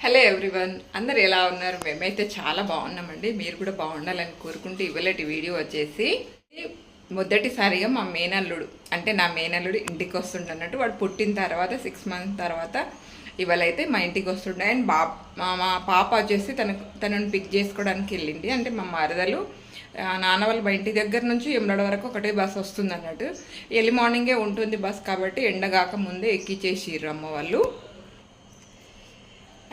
Hello everyone అందరు ఎలా ఉన్నారు? మేమైతే చాలా బాగున్నామండి. మీరు కూడా బాగుండాలని కోరుకుంటూ ఇవ్వలేటి వీడియో వచ్చేసి మొదటిసారిగా మా మేనల్లుడు అంటే నా మేనల్లుడు ఇంటికి వస్తుండన్నట్టు వాడు పుట్టిన తర్వాత సిక్స్ మంత్స్ తర్వాత ఇవాళైతే మా ఇంటికి వస్తుండే అండ్ బా మా మా పాప వచ్చేసి తన తనను పిక్ చేసుకోవడానికి వెళ్ళింది. అంటే మా మరదలు నాన్న వాళ్ళ మా ఇంటి దగ్గర నుంచి ఎమ్మడ వరకు ఒకటే బస్ వస్తుంది అన్నట్టు ఎర్లీ మార్నింగే ఉంటుంది బస్ కాబట్టి ఎండగాక ముందే ఎక్కిచ్చేసిర్రు అమ్మ వాళ్ళు.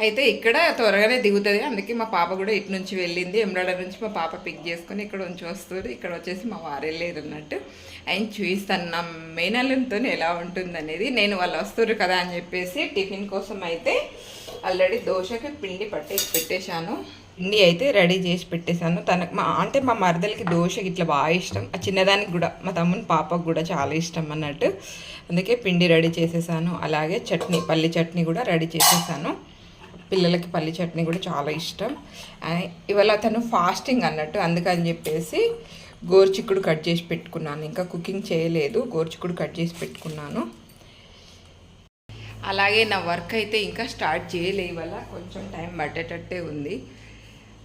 అయితే ఇక్కడ త్వరగానే దిగుతుంది. అందుకే మా పాప కూడా ఇటు నుంచి వెళ్ళింది. ఎమ్రాడ నుంచి మా పాప పిక్ చేసుకొని ఇక్కడ ఉంచి వస్తుంది. ఇక్కడ వచ్చేసి మా వారు వెళ్ళేది అన్నట్టు. ఆయన చూపిస్తాను నా మేనల్లుతో ఎలా ఉంటుంది అనేది నేను వాళ్ళు వస్తారు కదా అని చెప్పేసి టిఫిన్ కోసం అయితే ఆల్రెడీ దోశకి పిండి పట్టేసి పెట్టేశాను. పిండి అయితే రెడీ చేసి పెట్టేశాను. తనకు మా అంటే మా మరదలకి దోశ ఇట్లా బాగా ఇష్టం. ఆ చిన్నదానికి కూడా మా తమ్ముని పాపకు కూడా చాలా ఇష్టం అన్నట్టు. అందుకే పిండి రెడీ చేసేసాను. అలాగే చట్నీ పల్లి చట్నీ కూడా రెడీ చేసేసాను. పిల్లలకి పల్లి చట్నీ కూడా చాలా ఇష్టం. ఇవాళ తను ఫాస్టింగ్ అన్నట్టు అందుకని చెప్పేసి గోరుచిక్కుడు కట్ చేసి పెట్టుకున్నాను. ఇంకా కుకింగ్ చేయలేదు గోరుచిక్కుడు కట్ చేసి పెట్టుకున్నాను. అలాగే నా వర్క్ అయితే ఇంకా స్టార్ట్ చేయలే ఇవాళ. కొంచెం టైం పట్టేటట్టే ఉంది.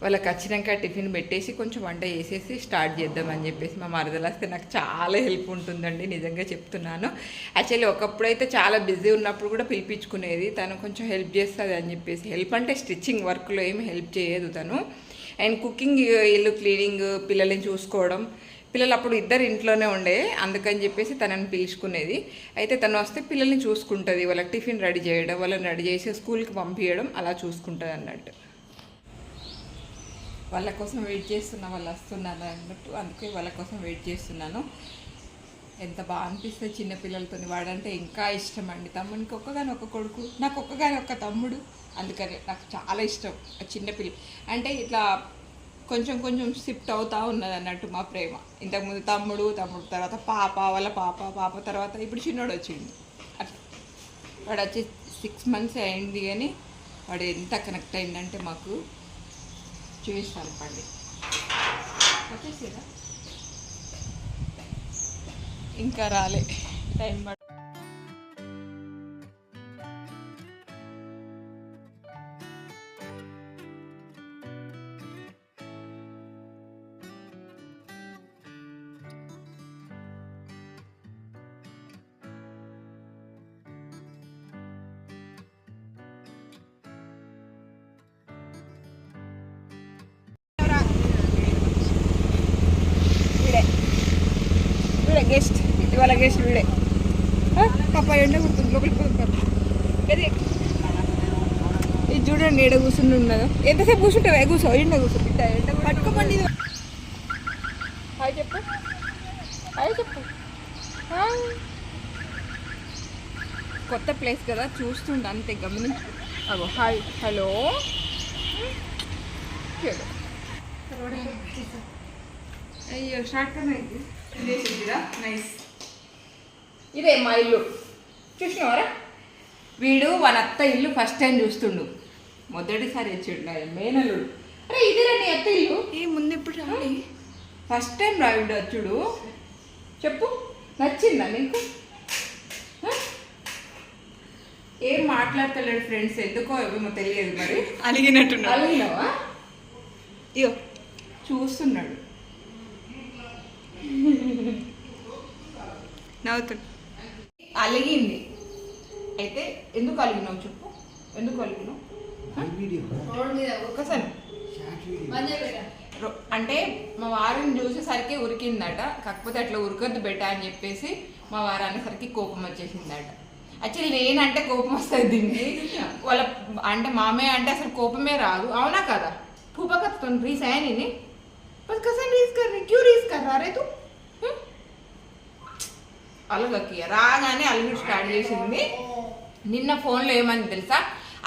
వాళ్ళకి వచ్చినాక టిఫిన్ పెట్టేసి కొంచెం వంట చేసేసి స్టార్ట్ చేద్దామని చెప్పేసి మా మరదలాస్తే నాకు చాలా హెల్ప్ ఉంటుందండి నిజంగా చెప్తున్నాను. యాక్చువల్లీ ఒకప్పుడైతే చాలా బిజీ ఉన్నప్పుడు కూడా పిలిపించుకునేది తను కొంచెం హెల్ప్ చేస్తుంది అని చెప్పేసి. హెల్ప్ అంటే స్టిచ్చింగ్ వర్క్లో ఏమి హెల్ప్ చేయదు తను. అండ్ కుకింగ్ ఇల్లు క్లీనింగ్ పిల్లల్ని చూసుకోవడం పిల్లలు అప్పుడు ఇద్దరు ఇంట్లోనే ఉండే అందుకని చెప్పేసి తనని పిలుచుకునేది. అయితే తను వస్తే పిల్లల్ని చూసుకుంటుంది వాళ్ళకి టిఫిన్ రెడీ చేయడం వాళ్ళని రెడీ చేసి స్కూల్కి పంపించడం అలా చూసుకుంటుంది అన్నట్టు వాళ్ళ కోసం వెయిట్ చేస్తున్నా వాళ్ళు వస్తున్నారు అన్నట్టు. అందుకే వాళ్ళ కోసం వెయిట్ చేస్తున్నాను. ఎంత బాగా అనిపిస్తుంది చిన్నపిల్లలతో వాడంటే ఇంకా ఇష్టం అండి తమ్మునికి ఒక్కగాని ఒక కొడుకు నాకు ఒక్కగాని ఒక్క తమ్ముడు. అందుకని నాకు చాలా ఇష్టం ఆ చిన్నపిల్ల అంటే ఇట్లా కొంచెం కొంచెం షిఫ్ట్ అవుతూ ఉన్నది అన్నట్టు మా ప్రేమ. ఇంతకుముందు తమ్ముడు తమ్ముడు తర్వాత పాప వాళ్ళ పాప పాప తర్వాత ఇప్పుడు చిన్నోడు వచ్చిండు. అట్లా. వాడు వచ్చి సిక్స్ మంత్స్ అయింది కానీ వాడు ఎంత కనెక్ట్ అయిందంటే మాకు చూపిస్తాను పండి వచ్చేసిరా ఇంకా రాలే. టైం గెస్ట్ ఇవాళ గెస్ట్ వీడే. ఆ, పాప ఎండ కూర్చుంది లోపలికి ఇది ఇది చూడండి ఎండ కూర్చుని ఉన్నదా. ఎంతసేపు కూర్చుంటావే? కూర్చో ఎండ కూర్చో. బిడ్డ ఎండ పట్టుకోమండి ఇది. హాయ్ చెప్పు. హాయ్ చెప్పు. కొత్త ప్లేస్ కదా చూస్తుండ అంతే గమనించు. అగో హాయ్ హలో. అయ్యో స్టార్ట్ కన్నా నైస్ ఇదే మా ఇల్లు. చూసినవారా? వీడు వాళ్ళ అత్త ఇల్లు ఫస్ట్ టైం చూస్తుండు. మొదటిసారి వచ్చిండు మేనల్లుడు. అరే ఇదేరా నీ అత్త ఇల్లు? ఏ ముందు ఎప్పుడు రావాలి? ఫస్ట్ టైం రా వీడు వచ్చుడు. చెప్పు. నచ్చిందా నీకు? ఏం మాట్లాడతలేడు ఫ్రెండ్స్ ఎందుకో ఏమో తెలియదు మరి. అలిగినట్టున్నా అలిగినావా? ఇయో చూస్తున్నాడు. నవ్వుతుంది అలిగింది. అయితే ఎందుకు అలిగినావు చెప్పు. ఎందుకు అలిగినావు? ఒకసారి అంటే మా వారిని చూసేసరికి ఉరికిందట. కాకపోతే అట్లా ఉరకద్దు బెట్ట అని చెప్పేసి మా వారాన్ని సరికి కోపం వచ్చేసిందట. యాక్చువల్లీ నేనంటే కోపం వస్తుంది దీన్ని వాళ్ళ అంటే మామయ్య అంటే అసలు కోపమే రాదు. అవునా కదా? పూపకత్వం రీస్ బస్ కసం రీస్ కర్రీ. క్యూ రీస్ కర్రా రే తూ? అలగకి. రాగానే అలుగుడు స్టార్ట్ చేసింది. నిన్న ఫోన్లో ఏమని తెలుసా?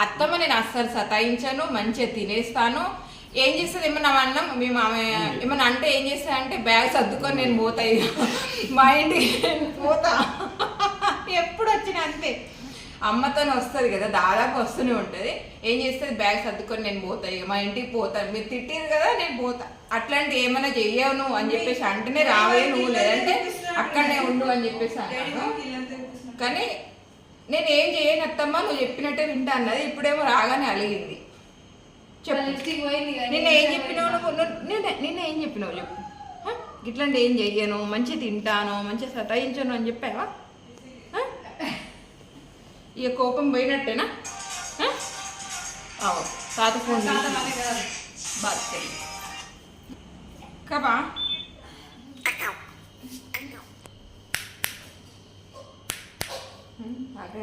అత్తమ్మ నేను అస్సలు సతాయించాను మంచిగా తినేస్తాను. ఏం చేస్తుంది? ఏమన్నా అన్నం? మేము ఆమె ఏమన్నా అంటే ఏం చేస్తా అంటే బ్యాగ్ సర్దుకొని నేను పోతా మా ఇంటికి నేను పోతా. ఎప్పుడు వచ్చిన అంతే. అమ్మతోనే వస్తుంది కదా దాదాపు వస్తూనే ఉంటుంది. ఏం చేస్తుంది? బ్యాగ్ సర్దుకొని నేను పోతా మా ఇంటికి పోతాను మీరు తిట్టింది కదా నేను పోతా. అట్లాంటి ఏమైనా చెయ్యవు నువ్వు అని చెప్పేసి అంటేనే రావే నువ్వు లేదంటే అక్కడనే ఉండు అని చెప్పేసి అన్నాను కానీ నేను ఏం చేయను అత్తమ్మ నువ్వు చెప్పినట్టే వింటా అన్నది. ఇప్పుడేమో రాగానే అలిగింది. నిన్న ఏం చెప్పినావు నువ్వు? నిన్న నిన్న ఏం చెప్పినావు చెప్పు? ఇట్లాంటి ఏం చెయ్యను? మంచి తింటాను మంచిగా సతాయించను అని చెప్పావా? ఇక కోపం పోయినట్టేనా? తాత ఫోన్ చెయ్యి కబా?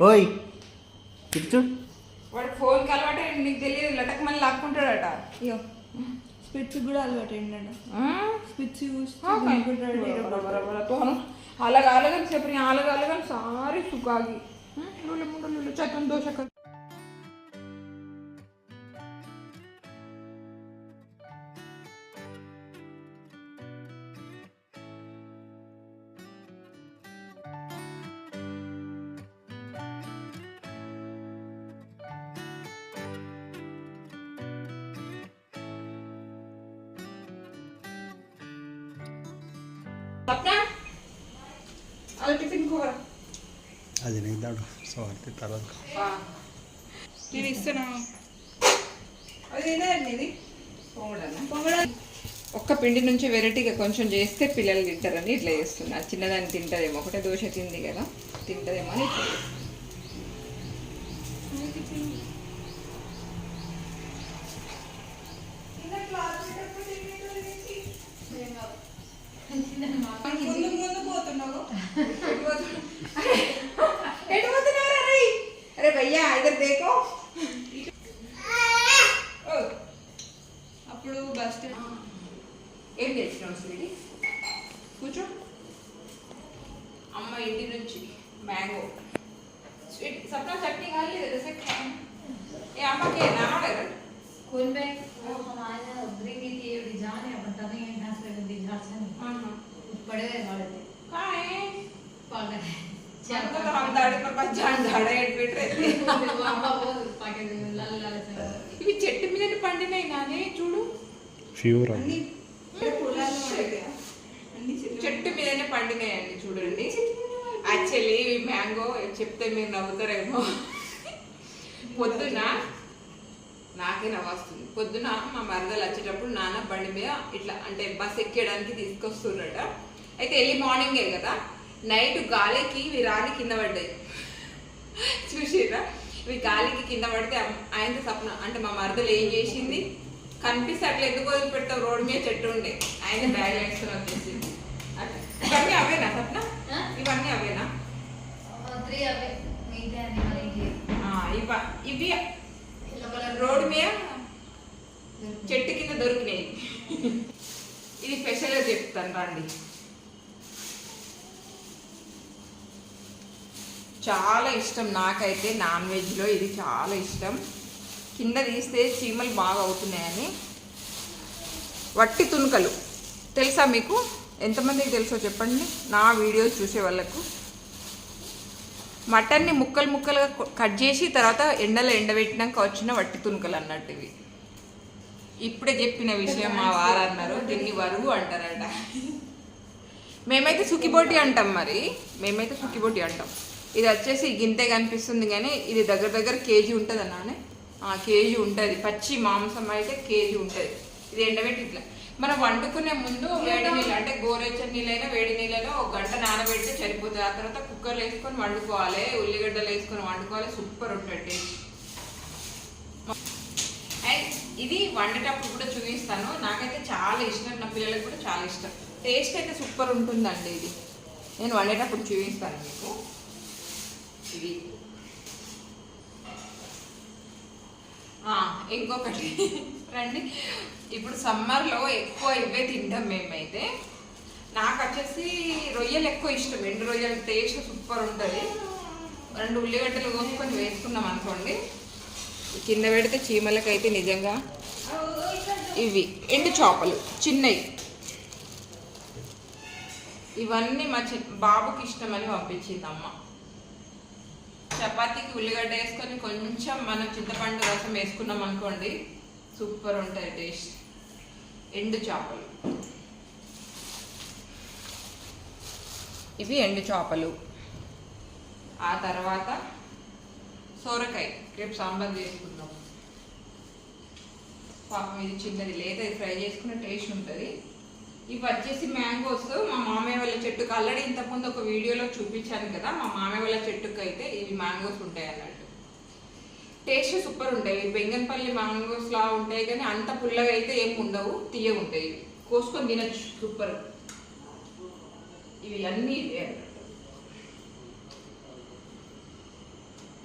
ఓయ్ ఇచ్చు వాడు ఫోన్ అలవాటు నీకు తెలియదు లటక్ మళ్ళీ లాక్కుంటాడట. అయ్యో. స్పిట్స్ కూడా అలవాటు ఏంటంట స్పిట్స్ అలాగ అలగని చెప్పి అలాగ అలగని సారీ సుఖాగి. లుళ్ళు దోశ అది నీకు దాడు స్వార్థి తర్వాత నేను ఒక్క పిండి నుంచి వెరైటీగా కొంచెం చేస్తే పిల్లలు తింటారని ఇట్లా చేస్తున్నా. చిన్నదాన్ని తింటదేమో. ఒకటే దోశ తింది కదా. తింటదేమో అని ఇట్లా ఇవి చెట్టు మీద పండినాయి నానే చూడు ఫ్యూర్ చెట్టు మీదనే పండినాయండి చూడండి. యాక్చువల్లీ ఇవి మ్యాంగో చెప్తే మీరు నవ్వుతారేమో. పొద్దున నాకే నవ్వొస్తుంది. పొద్దున మా మరదలు వచ్చేటప్పుడు నాన్న బండి మీద ఇట్లా అంటే బస్ ఎక్కేయడానికి తీసుకొస్తున్నట అయితే ఎర్లీ మార్నింగే కదా? నైట్ గాలికి ఇవి రాని కింద పడ్డాయి. చూసిరా ఇవి గాలికి కింద పడితే ఆయనతో సప్న అంటే మా మరదలు ఏం చేసింది? కనిపిస్తే అట్లా ఎందుకు వదిలిపెడతావు రోడ్డు మీద చెట్టు ఉండే. ఆయన బ్యాగ్ వేసుకొని వచ్చేసింది. అట్లా. ఇవన్నీ అవేనా సప్న? ఇవన్నీ అవేనా? ఇవ రోడ్డు మీద చెట్టు కింద దొరికినాయి. ఇది స్పెషల్గా చెప్తాను రండి. చాలా ఇష్టం నాకైతే నాన్ వెజ్లో ఇది చాలా ఇష్టం. కింద తీస్తే చీమలు బాగా అవుతున్నాయని. వట్టి తుణుకలు. తెలుసా మీకు? ఎంతమందికి తెలుసో చెప్పండి? నా వీడియోస్ చూసే వాళ్ళకు. మటన్ని ముక్కలు ముక్కలుగా కట్ చేసి తర్వాత ఎండలో ఎండబెట్టినాక వచ్చిన వట్టి తునుకలు అన్నట్టు ఇవి ఇప్పుడే చెప్పిన విషయం మా వారు అన్నారు. దీన్ని వరువు అంటారట. మేమైతే సుకిబోటి అంటాం మరి. మేమైతే సుకిబోటి అంటాం. ఇది వచ్చేసి గింతే కనిపిస్తుంది కానీ ఇది దగ్గర దగ్గర కేజీ ఉంటుంది అన్నానే. కేజీ ఉంటుంది. పచ్చి మాంసం అయితే కేజీ ఉంటుంది. ఇది ఎండబెట్టి ఇట్లా. మనం వండుకునే ముందు వేడి నీళ్ళు అంటే గోరెచ్చని నీళ్ళైనా వేడి నీళ్ళలో ఒక గంట నానబెడితే సరిపోతుంది. ఆ తర్వాత కుక్కర్లో వేసుకొని వండుకోవాలి ఉల్లిగడ్డలు వేసుకొని వండుకోవాలి. సూపర్ ఉంటుంది టేస్ట్. అండ్ ఇది వండేటప్పుడు కూడా చూపిస్తాను. నాకైతే చాలా ఇష్టం. నా పిల్లలకు కూడా చాలా ఇష్టం. టేస్ట్ అయితే సూపర్ ఉంటుందండి ఇది. నేను వండేటప్పుడు చూపిస్తాను మీకు. ఇది ఇంకొకటి. రండి. ఇప్పుడు సమ్మర్లో ఎక్కువ ఇవే తింటాం మేమైతే. నాకు వచ్చేసి రొయ్యలు ఎక్కువ ఇష్టం. ఎండు రొయ్యలు టేస్ట్ సూపర్ ఉంటుంది. రెండు ఉల్లిగడ్డలు కోసుకొని వేసుకున్నాం అనుకోండి. కింద పెడితే చీమలకైతే నిజంగా ఇవి. ఎండు చేపలు చిన్నవి. ఇవన్నీ మా చి బాబుకి ఇష్టమని పంపించింది అమ్మ. చపాతీకి ఉల్లిగడ్డ వేసుకొని కొంచెం మనం చింతపండు రసం వేసుకున్నాం అనుకోండి సూపర్ ఉంటుంది టేస్ట్. ఎండు చేపలు. ఇవి ఎండు చేపలు. ఆ తర్వాత సోరకాయ రేపు సాంబార్ చేసుకుందాం. పాపం ఇది చిన్నది లేదా ఫ్రై చేసుకున్న టేస్ట్ ఉంటుంది. ఇవి వచ్చేసి మ్యాంగోస్. మా మామయ్య వాళ్ళ చెట్టుకు ఆల్రెడీ ఇంతకుముందు ఒక వీడియోలో చూపించాను కదా మా మామయ్య వాళ్ళ చెట్టుకు అయితే ఇవి మ్యాంగోస్ ఉంటాయి అన్నట్టు. టేస్ట్ సూపర్ ఉంటాయి. బెంగన్పల్లి మ్యాంగోస్ లా ఉంటాయి కానీ అంత పుల్లగా అయితే ఏం ఉండవు తీయ ఉంటాయి. కోసుకొని తినచ్చు సూపర్. ఇవి అన్నీ ఇవే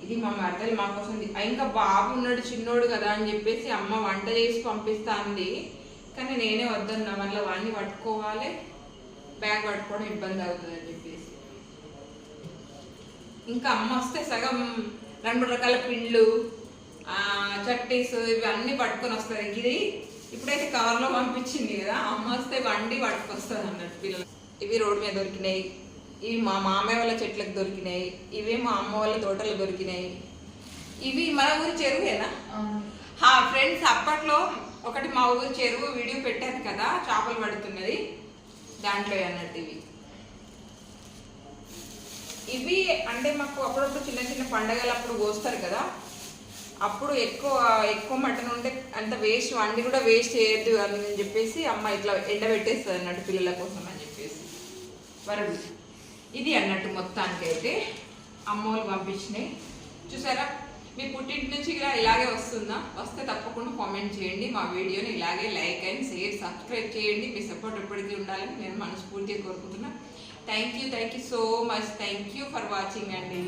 ఇది మా మరదలు మా కోసం ఇంకా బాబు ఉన్నాడు చిన్నోడు కదా అని చెప్పేసి అమ్మ వంట చేసి పంపిస్తా అంది. కానీ నేనే వద్దన్నా మళ్ళీ వాడిని పట్టుకోవాలి బ్యాగ్ పట్టుకోవడం ఇబ్బంది అవుతుంది అని చెప్పేసి. ఇంకా అమ్మ వస్తే సగం రెండు రకాల పిండ్లు ఆ, చట్టీస్ ఇవి అన్నీ పట్టుకొని వస్తుంది. ఇది ఇప్పుడైతే కవర్లో పంపించింది కదా అమ్మ వస్తే వండి పట్టుకొస్తుంది అన్నట్టు పిల్లలు. ఇవి రోడ్డు మీద దొరికినాయి ఇవి మా మామయ్య వాళ్ళ చెట్లకు దొరికినాయి ఇవి మా అమ్మ వాళ్ళ తోటలో దొరికినాయి. ఇవి మన ఊరి చెరువేనా? ఫ్రెండ్స్ అప్పట్లో ఒకటి మా ఊరి చెరువు వీడియో పెట్టాను కదా చేపలు పడుతున్నది. దాంట్లో అన్నట్టు ఇవి. ఇవి అంటే మాకు అప్పుడప్పుడు చిన్న చిన్న పండగలు అప్పుడు కోస్తారు కదా. అప్పుడు ఎక్కువ ఎక్కువ మటన్ ఉంటే అంత వేస్ట్ వండి కూడా వేస్ట్ చేయొద్దు అని చెప్పేసి అమ్మ ఇట్లా ఎండబెట్టేస్తుంది అన్నట్టు పిల్లల కోసం అని చెప్పేసి. వరడు. ఇది అన్నట్టు మొత్తానికి అయితే అమ్మోళ్ళు పంపించినాయి. చూసారా? మీ పుట్టింటి నుంచి ఇలా ఇలాగే వస్తుందా? వస్తే తప్పకుండా కామెంట్ చేయండి. మా వీడియోని ఇలాగే లైక్ అండ్ షేర్ సబ్స్క్రైబ్ చేయండి. మీ సపోర్ట్ ఎప్పటికీ ఉండాలని నేను మనస్ఫూర్తిగా కోరుకుంటున్నాను thank you thank you so much thank you for watching అండి.